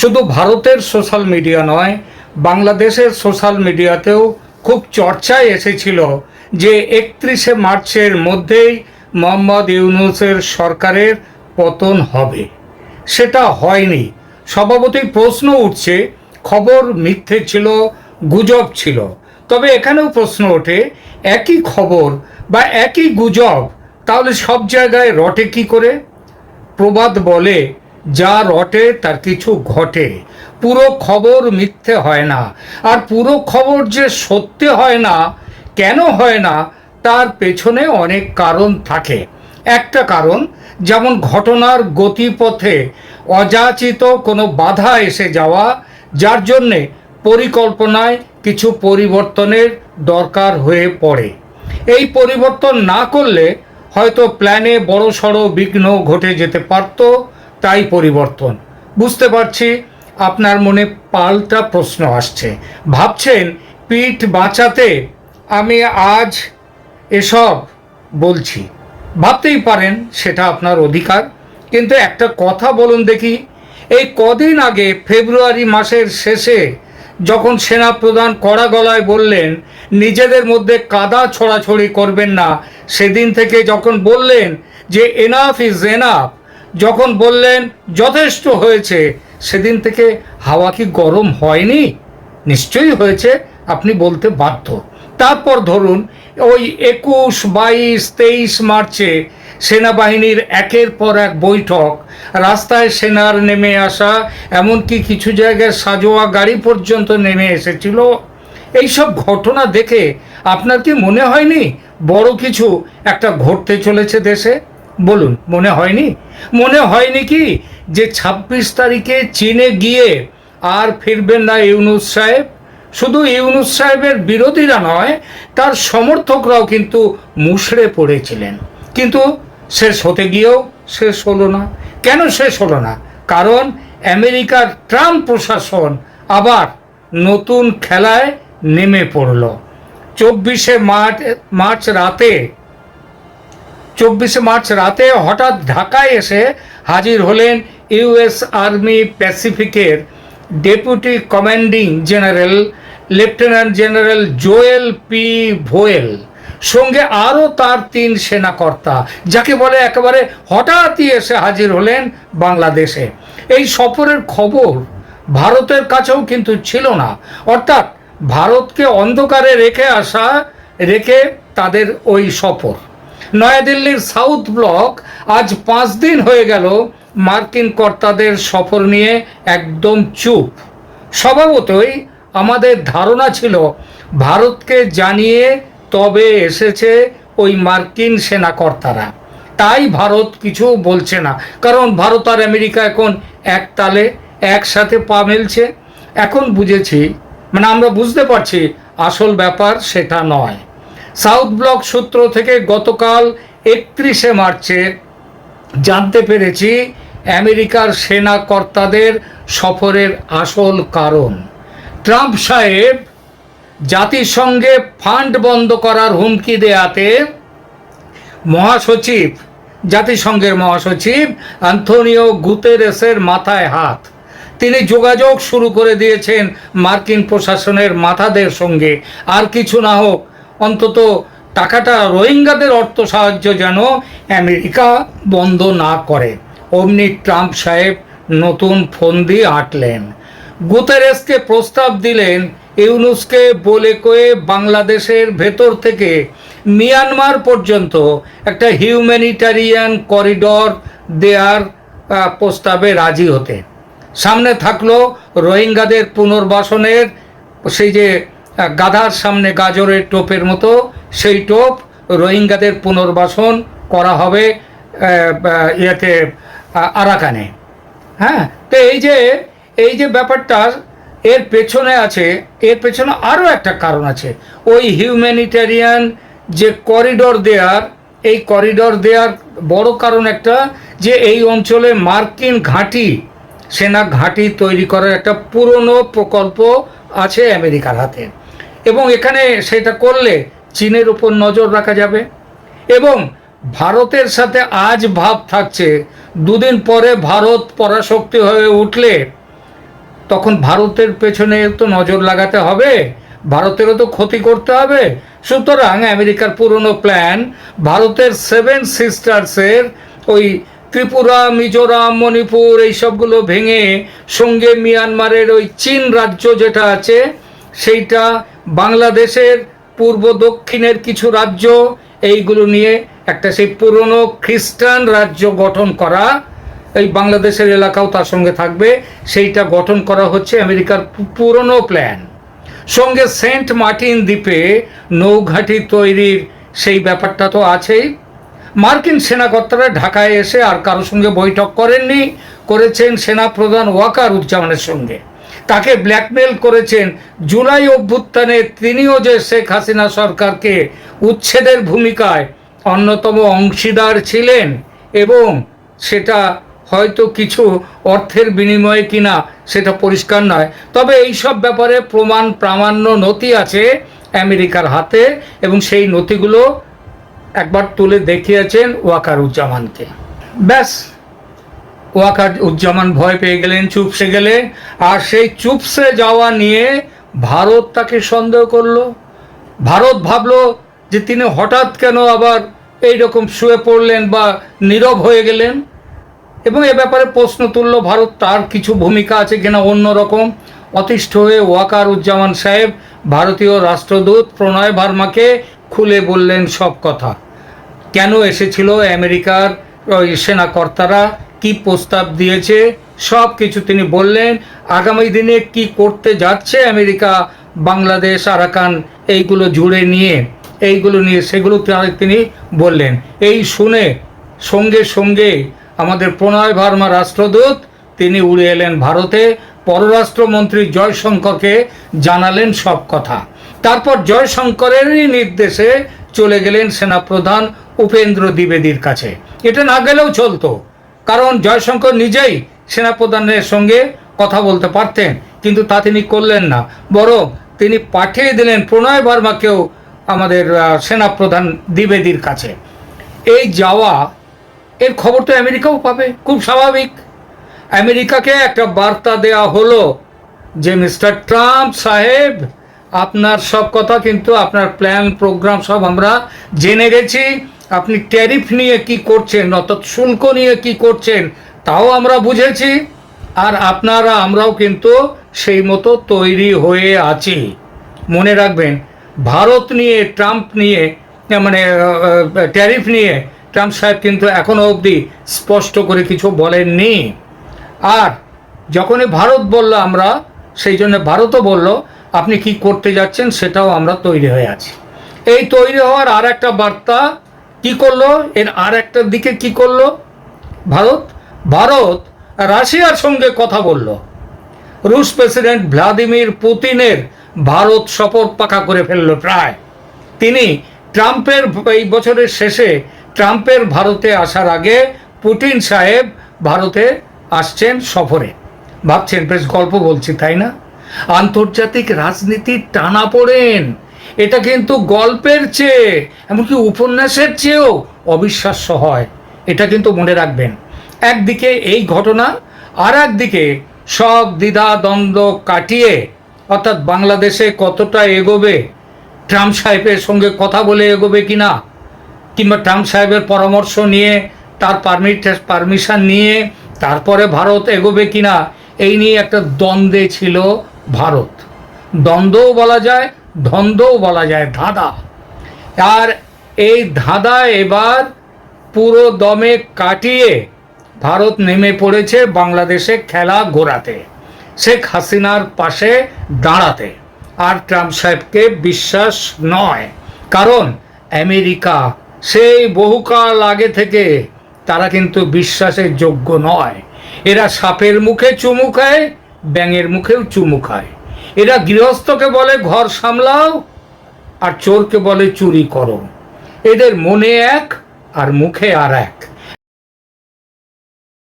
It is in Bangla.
শুধু ভারতের সোশ্যাল মিডিয়া নয়, বাংলাদেশের সোশ্যাল মিডিয়াতেও খুব চর্চায় এসেছিল যে একত্রিশে মার্চের মধ্যেই মোহাম্মদ ইউনুসের সরকারের পতন হবে। সেটা হয়নি। স্বভাবতই প্রশ্ন উঠছে, খবর মিথ্যে ছিল, গুজব ছিল। তবে এখানেও প্রশ্ন ওঠে, একই খবর বা একই গুজব তাহলে সব জায়গায় রটে কি করে? প্রবাদ বলে যা রটে, তার কিছু ঘটে। পুরো খবর মিথ্যে হয় না। আর পুরো খবর যে সত্যি হয় না, কেন হয় না, তার পেছনে অনেক কারণ থাকে। একটা কারণ, যেমন ঘটনার গতিপথে অযাচিত কোনো বাধা এসে যাওয়া, যার জন্যে পরিকল্পনায় কিছু পরিবর্তনের দরকার হয়ে পড়ে। এই পরিবর্তন না করলে হয়তো প্ল্যানে বড় সড়ো বিঘ্ন ঘটে যেতে পারত তাই পরিবর্তন। বুঝতে পারছি? আপনার মনে পাল্টা প্রশ্ন আসছে। ভাবছেন, পিঠ বাঁচাতে আমি আজ এসব বলছি। ভাবতেই পারেন, সেটা আপনার অধিকার। কিন্তু একটা কথা বলুন দেখি, এই কদিন আগে ফেব্রুয়ারি মাসের শেষে যখন সেনা প্রধান কড়া গলায় বললেন, নিজেদের মধ্যে কাদা ছড়াছড়ি করবেন না, সেদিন থেকে যখন বললেন যে এনাফ ইজ এনাফ যখন বললেন, যথেষ্ট হয়েছে। সেদিন থেকে হাওয়া কি গরম হয়নি? নিশ্চয়ই হয়েছে, আপনি বলতে বাধ্য। তারপর ধরুন, ওই একুশ, বাইশ, তেইশ মার্চে সেনাবাহিনীর একের পর এক বৈঠক, রাস্তায় সেনার নেমে আসা, এমনকি কিছু জায়গায় সাজোয়া গাড়ি পর্যন্ত নেমে এসেছিল। এইসব ঘটনা দেখে আপনার কি মনে হয়নি? বড় কিছু একটা ঘটতে চলেছে দেশে? বলুন, মনে হয়নি? মনে হয়নি কি যে ছাব্বিশ তারিখে চীনে গিয়ে আর ফিরবেন না ইউনুস সাহেব? শুধু ইউনুস সাহেবের বিরোধীরা নয়, তার সমর্থকরাও কিন্তু মুষড়ে পড়েছিলেন। কিন্তু শেষ হতে গিয়েও শেষ হলো না। কেন শেষ হলো না? কারণ আমেরিকার ট্রাম্প প্রশাসন আবার নতুন খেলায় নেমে পড়ল। চব্বিশে মার্চ মার্চ রাতে চব্বিশে মার্চ রাতে হঠাৎ ঢাকায় এসে হাজির হলেন US army প্যাসিফিকের deputy commanding general, lieutenant general Joel P. Vowell, সঙ্গে আরও তার তিন সেনাকর্তা, যাকে বলে একেবারে হঠাৎই এসে হাজির হলেন বাংলাদেশে। এই সফরের খবর ভারতের কাছেও কিন্তু ছিল না। অর্থাৎ ভারতকে অন্ধকারে রেখে আসা, রেখে তাদের ওই সফর। নয়াদিল্লির সাউথ ব্লক আজ পাঁচ দিন হয়ে গেল মার্কিন কর্তাদের সফর নিয়ে একদম চুপ। স্বভাবতই আমাদের ধারণা ছিল, ভারতকে জানিয়ে তবে এসেছে ওই মার্কিন সেনাকর্তারা তাই ভারত কিছু বলছে না, কারণ ভারত আর আমেরিকা এখন এক তালে, একসাথে পা মেলছে। এখন বুঝেছি মানে আমরা বুঝতে পারছি আসল ব্যাপার সেটা নয়। সাউথ ব্লক সূত্র থেকে গতকাল একত্রিশে মার্চে জানতে পেরেছি আমেরিকার সেনা কর্তাদের সফরের আসল কারণ। ট্রাম্প সাহেব জাতিসংঘে ফান্ড বন্ধ করার হুমকি দেয়াতে মহাসচিব, জাতিসংঘের মহাসচিব অ্যান্থনিও গুতেরেসের মাথায় হাত। তিনি যোগাযোগ শুরু করে দিয়েছেন মার্কিন প্রশাসনের মাথাদের সঙ্গে। আর কিছু না হোক অন্তত টাকাটা রোহিঙ্গাদের অর্থ সাহায্য যেন আমেরিকা বন্ধ না করে। অমনি ট্রাম্প সাহেব নতুন ফোন দিয়ে আঁটলেন। গুতেরেসকে প্রস্তাব দিলেন ইউনুসকে বলে কয়ে বাংলাদেশের ভেতর থেকে মিয়ানমার পর্যন্ত একটা হিউম্যানিটারিয়ান করিডর দেয়ার প্রস্তাবে রাজি হতে। সামনে থাকল রোহিঙ্গাদের পুনর্বাসনের সেই যে গাধার সামনে গাজরের টোপের মতো, সেই টোপ রোহিঙ্গাদের পুনর্বাসন করা হবে ইয়েতে আরাকানে। হ্যাঁ? তো এই যে এই যে ব্যাপারটা, এর পেছনে আছে, এর পেছনে আরও একটা কারণ আছে। ওই হিউম্যানিটেরিয়ান যে করিডর দেয়ার, এই করিডর দেয়ার বড় কারণ একটা যে এই অঞ্চলে মার্কিন ঘাঁটি, সেনা ঘাঁটি তৈরি করার একটা পুরনো প্রকল্প আছে আমেরিকার হাতে। এবং এখানে সেটা করলে চীনের উপর নজর রাখা যাবে। এবং ভারতের সাথে আজ ভাব থাকছে, দুদিন পরে ভারত পরাশক্তি হয়ে উঠলে তখন ভারতের পেছনে তো নজর লাগাতে হবে, ভারতেরও তো ক্ষতি করতে হবে। সুতরাং আমেরিকার পুরনো প্ল্যান ভারতের সেভেন সিস্টার্সের ওই ত্রিপুরা, মিজোরাম, মণিপুর এইসবগুলো ভেঙে সঙ্গে মিয়ানমারের ওই চীন রাজ্য যেটা আছে, সেইটা বাংলাদেশের পূর্ব দক্ষিণের কিছু রাজ্য, এইগুলো নিয়ে একটা সেই পুরনো খ্রিস্টান রাজ্য গঠন করা এই বাংলাদেশের এলাকাও তার সঙ্গে থাকবে। সেইটা গঠন করা হচ্ছে আমেরিকার পুরনো প্ল্যান সঙ্গে সেন্ট মার্টিন দ্বীপে নৌঘাঁটি তৈরির সেই ব্যাপারটা তো আছেই। মার্কিন সেনাকর্তারা ঢাকায় এসে আর কারোর সঙ্গে বৈঠক করেননি, করেছেন সেনাপ্রধান ওয়াকার উজ্জামানের সঙ্গে। তাকে ব্ল্যাকমেল করেছেন। জুলাই অভ্যুত্থানে তিনিও যে শেখ হাসিনা সরকারকে উচ্ছেদের ভূমিকায় অন্যতম অংশীদার ছিলেন এবং সেটা হয়তো কিছু অর্থের বিনিময়ে কিনা সেটা পরিষ্কার নয়। তবে এই সব ব্যাপারে প্রমাণ প্রামাণ্য নথি আছে আমেরিকার হাতে এবং সেই নথিগুলো একবার তুলে দেখিয়েছেন ওয়াকারুজ্জামানকে। ব্যাস ওয়াকার উজ্জামান ভয় পেয়ে গেলেন চুপসে গেলেন আর সেই চুপসে যাওয়া নিয়ে ভারত তাকে সন্দেহ করল। ভারত ভাবলো যে তিনি হঠাৎ কেন আবার এই রকম শুয়ে পড়লেন বা নীরব হয়ে গেলেন। এবং এ ব্যাপারে প্রশ্ন তুলল, ভারত তার কিছু ভূমিকা আছে কিনা অন্যরকম অতিষ্ঠ হয়ে ওয়াকার উজ্জামান সাহেব ভারতীয় রাষ্ট্রদূত প্রণয় ভার্মাকে খুলে বললেন সব কথা। কেন এসেছিল আমেরিকার সেনাকর্তারা কি প্রস্তাব দিয়েছে সব কিছু তিনি বললেন। আগামী দিনে কি করতে যাচ্ছে আমেরিকা, বাংলাদেশ, আরাকান, এইগুলো জুড়ে নিয়ে, এইগুলো নিয়ে সেগুলো তিনি বললেন। এই শুনে সঙ্গে সঙ্গে আমাদের প্রণয় ভার্মা রাষ্ট্রদূত, তিনি উড়ে এলেন ভারতে। পররাষ্ট্রমন্ত্রী জয়শঙ্করকে জানালেন সব কথা। তারপর জয়শঙ্করেরই নির্দেশে চলে গেলেন সেনাপ্রধান উপেন্দ্র দ্বিবেদীর কাছে। এটা না গেলেও চলতো। কারণ জয়শঙ্কর নিজেই সেনাপ্রধানের সঙ্গে কথা বলতে পারতেন, কিন্তু তা তিনি করলেন না। বরং তিনি পাঠিয়ে দিলেন প্রণয় বর্মাকেও আমাদের সেনাপ্রধান দ্বিবেদীর কাছে। এই যাওয়া, এর খবর তো আমেরিকাও পাবে, খুব স্বাভাবিক। আমেরিকাকে একটা বার্তা দেয়া হলো যে, মিস্টার ট্রাম্প সাহেব, আপনার সব কথা কিন্তু, আপনার প্ল্যান, প্রোগ্রাম সব আমরা জেনে গেছি। আপনি ট্যারিফ নিয়ে কি করছেন, অর্থাৎ শুল্ক নিয়ে কি করছেন, তাও আমরা বুঝেছি, আর আপনারা, আমরাও কিন্তু সেই মতো তৈরি হয়ে আছি। মনে রাখবেন, ভারত নিয়ে, ট্রাম্প নিয়ে মানে ট্যারিফ নিয়ে, ট্রাম্প সাহেব কিন্তু এখনও অবধি স্পষ্ট করে কিছু বলেননি। আর যখনই ভারত বলল আমরা, সেই জন্য ভারতও বলল, আপনি কি করতে যাচ্ছেন সেটাও আমরা তৈরি হয়ে আছি। এই তৈরি হওয়ার আর একটা বার্তা কি করল? এর আর একটা দিকে কি করল? ভারত? ভারত রাশিয়ার সঙ্গে কথা বলল। রুশ প্রেসিডেন্ট ভ্লাদিমির পুতিনের ভারত সফর পাকা করে ফেলল প্রায়। তিনি ট্রাম্পের এই বছরের শেষে ট্রাম্পের ভারতে আসার আগে পুতিন সাহেব ভারতে আসছেন সফরে। ভাবছেন, বেশ গল্প বলছি, তাই না? আন্তর্জাতিক রাজনীতির টানা পড়েন। এটা কিন্তু গল্পের চেয়ে, এমনকি উপন্যাসের চেয়েও অবিশ্বাস্য হয়। এটা কিন্তু মনে রাখবেন। একদিকে এই ঘটনা আর একদিকে সব দ্বিধা দ্বন্দ্ব কাটিয়ে, অর্থাৎ বাংলাদেশে কতটা এগোবে, ট্রাম্প সাহেবের সঙ্গে কথা বলে এগোবে কি না কিংবা ট্রাম্প সাহেবের পরামর্শ নিয়ে, তার পারমিট, পারমিশন নিয়ে, তারপরে ভারত এগোবে কি না এই নিয়ে একটা দ্বন্দ্বে ছিল ভারত। দ্বন্দ্বও বলা যায় ধন্দও বলা যায় ধাঁধা। আর এই ধাঁধা এবার পুরো দমে কাটিয়ে ভারত নেমে পড়েছে বাংলাদেশে খেলা ঘোরাতে, শেখ হাসিনার পাশে দাঁড়াতে। আর ট্রাম্প সাহেবকে বিশ্বাস নয়, কারণ আমেরিকা সেই বহুকাল আগে থেকে তারা কিন্তু বিশ্বাসের যোগ্য নয়। এরা সাপের মুখে চুমু খায়, ব্যাঙের মুখেও চুমু খায়। এরা গৃহস্থকে বলে ঘর সামলাও আর চোরকে বলে চুরি করো। এদের মনে এক আর মুখে আর এক।